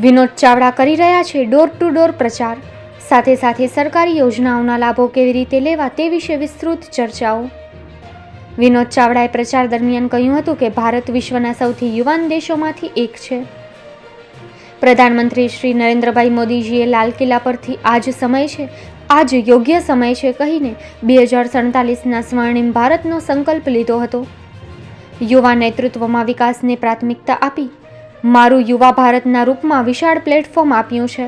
વિનોદ ચાવડા કરી રહ્યા છે ડોર ટુ ડોર પ્રચાર. સાથે સાથે સરકારી યોજનાઓના લાભો કેવી રીતે લેવા તે વિશે વિસ્તૃત ચર્ચાઓ. વિનોદ ચાવડાએ પ્રચાર દરમિયાન કહ્યું હતું કે ભારત વિશ્વના સૌથી યુવાન દેશોમાંથી એક છે. પ્રધાનમંત્રી શ્રી નરેન્દ્રભાઈ મોદીજીએ લાલ કિલ્લા પરથી આજ સમય છે, આજ યોગ્ય સમય છે કહીને બે હજાર સડતાલીસના સ્વર્ણિમ ભારતનો સંકલ્પ લીધો હતો. યુવા નેતૃત્વમાં વિકાસને પ્રાથમિકતા આપી મારું યુવા ભારતના રૂપમાં વિશાળ પ્લેટફોર્મ આપ્યું છે.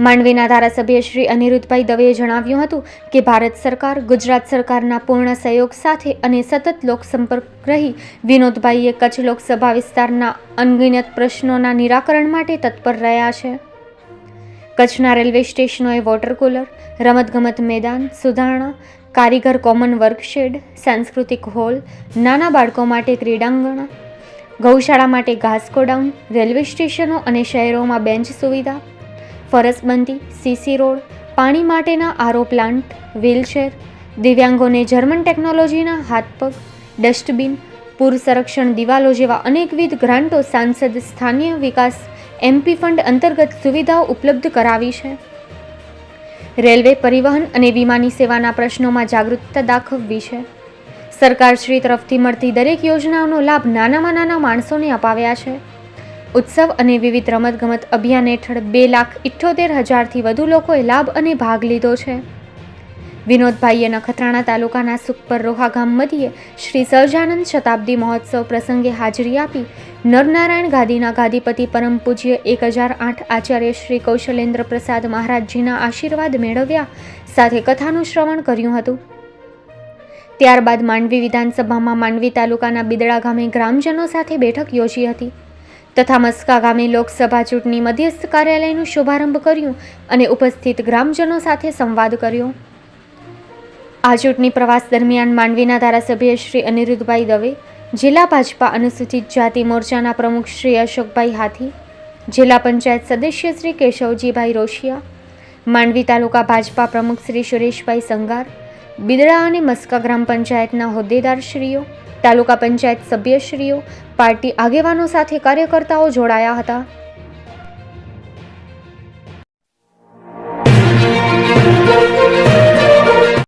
માંડવીના ધારાસભ્ય શ્રી અનિરુદ્ધભાઈ દવેએ જણાવ્યું હતું કે ભારત સરકાર, ગુજરાત સરકારના પૂર્ણ સહયોગ સાથે અને સતત લોકસંપર્ક રહી વિનોદભાઈએ કચ્છ લોકસભા વિસ્તારના અનગિનત પ્રશ્નોના નિરાકરણ માટે તત્પર રહ્યા છે. કચ્છના રેલવે સ્ટેશનોએ વોટર કુલર, રમતગમત મેદાન, સુધારણા, કારીગર કોમન વર્કશેડ, સાંસ્કૃતિક હોલ, નાના બાળકો માટે ક્રીડાંગણ ગૌશાળા માટે ઘાસ ગોડાઉન, રેલવે સ્ટેશનો અને શહેરોમાં બેન્ચ સુવિધા ફરસબંધી સીસી રોડ, પાણી માટેના આરો પ્લાન્ટ, વ્હીલચેર, દિવ્યાંગોને જર્મન ટેકનોલોજીના હાથપગ ડસ્ટબિન, પૂર સંરક્ષણ દિવાલો જેવા અનેકવિધ ગ્રાન્ટો સાંસદ સ્થાનીય વિકાસ એમપી ફંડ અંતર્ગત સુવિધાઓ ઉપલબ્ધ કરાવી છે. રેલવે પરિવહન અને વીમાની સેવાના પ્રશ્નોમાં જાગૃતતા દાખવવી છે. સરકારશ્રી તરફથી મળતી દરેક યોજનાઓનો લાભ નાનામાં નાના માણસોને અપાવ્યા છે. ઉત્સવ અને વિવિધ રમતગમત અભિયાન હેઠળ બે લાખ ઇઠ્યોતેર હજારથી વધુ લોકોએ લાભ અને ભાગ લીધો છે. વિનોદભાઈએ નખત્રાણા તાલુકાના સુખપર રોહા ગામ મધ્યે શ્રી સહજાનંદ શતાબ્દી મહોત્સવ પ્રસંગે હાજરી આપી નરનારાયણ ગાદીના ગાદીપતિ પરમ પૂજ્ય એક હજાર આઠ આચાર્ય શ્રી કૌશલેન્દ્ર પ્રસાદ મહારાજજીના આશીર્વાદ મેળવ્યા. સાથે કથાનું શ્રવણ કર્યું હતું. ત્યારબાદ માંડવી વિધાનસભામાં માંડવી તાલુકાના બિદડા ગામે ગ્રામજનો સાથે બેઠક યોજી હતી તથા મસ્કા ગામે લોકસભા ચૂંટણી મધ્યસ્થ કાર્યાલયનો શુભારંભ કર્યું અને ઉપસ્થિત ગ્રામજનો સાથે સંવાદ કર્યો. આ ચૂંટણી પ્રવાસ દરમિયાન માંડવીના ધારાસભ્ય શ્રી અનિરુદ્ધભાઈ દવે, જિલ્લા ભાજપા અનુસૂચિત જાતિ મોરચાના પ્રમુખ શ્રી અશોકભાઈ હાથી, જિલ્લા પંચાયત સદસ્ય શ્રી કેશવજીભાઈ રોશિયા, માંડવી તાલુકા ભાજપા પ્રમુખ શ્રી સુરેશભાઈ સંગાર બિદડા અને મસ્કા ગ્રામ પંચાયતના હોદ્દેદારશ્રીઓ, તાલુકા પંચાયત સભ્યશ્રીઓ, પાર્ટી આગેવાનો સાથે કાર્યકર્તાઓ જોડાયા હતા.